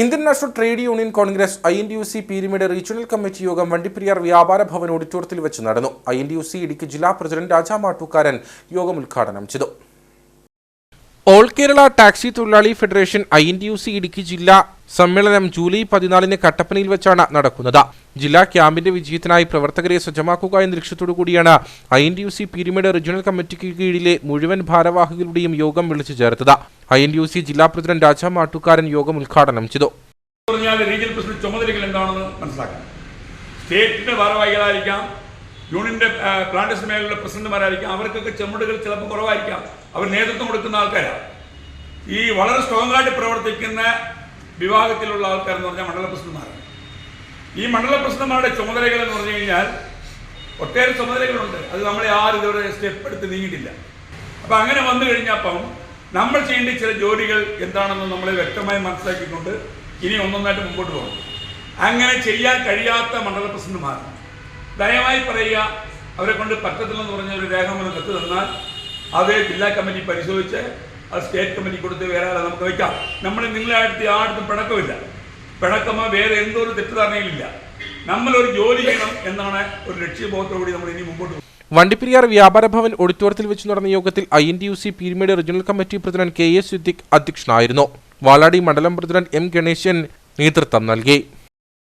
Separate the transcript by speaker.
Speaker 1: Indian national trade union congress I N D U C Peermade regional committee യോഗം വണ്ടിപ്പെരിയാർ വ്യാപാര ഭവൻ ഓഡിറ്റോറിയത്തിൽ വെച്ച് നടന്നു. I N D U C Idukki ജില്ലാ president Raja Mattookkaran യോഗം ഉദ്ഘാടനം ചെയ്തു. ഓൾ കേരള ടാക്സി തൊഴിലാളി federation I N T U C Idukki ജില്ലാ സമ്മേളനം ജൂലൈ പതിനാലിന് കട്ടപ്പനയിൽ വെച്ചാണ് നടക്കുന്നത്. ജില്ലാ ക്യാമ്പിന്റെ വിജയത്തിനായി പ്രവർത്തകരെ സജ്ജമാക്കുക എന്ന ലക്ഷ്യത്തോടു കൂടിയാണ് I N T U C Peermade regional കമ്മിറ്റിക്ക് കീഴിലെ മുഴുവൻ ഭാരവാഹികളുടെയും യോഗം വിളിച്ചു ചേർത്തത്. I N T U C ജില്ലാ പ്രസിഡന്റ് രാജ മാട്ടുകാരൻ യോഗം ഉദ്ഘാടനം ചെയ്തു.
Speaker 2: ചുമതലകൾ എന്താണെന്ന് മനസ്സിലാക്കാം. സ്റ്റേറ്റിന്റെ ഭാരവാഹികളായിരിക്കാം യൂണിയന്റെ പ്ലാന്റേഷൻ മേഖലയിലെ പ്രസിഡന്റുമാരായിരിക്കാം. അവർക്കൊക്കെ ചെമ്മടുകൾ ചിലപ്പോൾ കുറവായിരിക്കാം. അവർ നേതൃത്വം കൊടുക്കുന്ന ആൾക്കാരാണ് ഈ വളരെ സ്ട്രോങ് ആയിട്ട് പ്രവർത്തിക്കുന്ന വിഭാഗത്തിലുള്ള ആൾക്കാർ എന്ന് പറഞ്ഞാൽ മണ്ഡല പ്രസിഡന്റുമാരാണ്. ഈ മണ്ഡല പ്രസിഡന്റുമാരുടെ ചുമതലകൾ എന്ന് പറഞ്ഞു കഴിഞ്ഞാൽ ഒട്ടേറെ ചുമതലകളുണ്ട്. അത് നമ്മളെ ആരും ഇതുവരെ സ്റ്റെപ്പ് എടുത്ത് നീങ്ങിയിട്ടില്ല. അപ്പം അങ്ങനെ വന്നു കഴിഞ്ഞപ്പം നമ്മൾ ചെയ്യേണ്ട ചില ജോലികൾ എന്താണെന്ന് നമ്മളെ വ്യക്തമായി മനസ്സിലാക്കിക്കൊണ്ട് ഇനി ഒന്നൊന്നായിട്ട് മുമ്പോട്ട് പോകണം. അങ്ങനെ ചെയ്യാൻ കഴിയാത്ത മണ്ഡല പ്രസിഡന്റുമാർ ദയവായി പറയുക അവരെ കൊണ്ട് പറ്റത്തില്ലെന്ന് പറഞ്ഞ ഒരു രേഖാമൂലം കത്ത് തന്നാൽ അത് ജില്ലാ കമ്മിറ്റി പരിശോധിച്ച് അത് സ്റ്റേറ്റ് കമ്മിറ്റി കൊടുത്ത് വേറെ ആളെ നമുക്ക് വയ്ക്കാം. നമ്മൾ നിങ്ങളെ അടുത്ത് ആടുത്തും പിണക്കമില്ല. പിണക്കമോ വേറെ എന്തോ ഒരു തെറ്റിദ്ധാരണയിലില്ല. നമ്മളൊരു ജോലി ചെയ്യണം എന്നാണ് ഒരു ലക്ഷ്യബോധത്തോടുകൂടി നമ്മൾ ഇനി മുമ്പോട്ട്.
Speaker 1: വണ്ടിപ്പെരിയാർ വ്യാപാര ഭവൻ ഓഡിറ്റോറിയത്തിൽ വെച്ച് നടന്ന യോഗത്തിൽ I N D U C Peermade regional committee president K S Siddique അധ്യക്ഷനായിരുന്നു. വാലാടി മണ്ഡലം പ്രസിഡന്റ് എം ഗണേശൻ നേതൃത്വം നൽകി.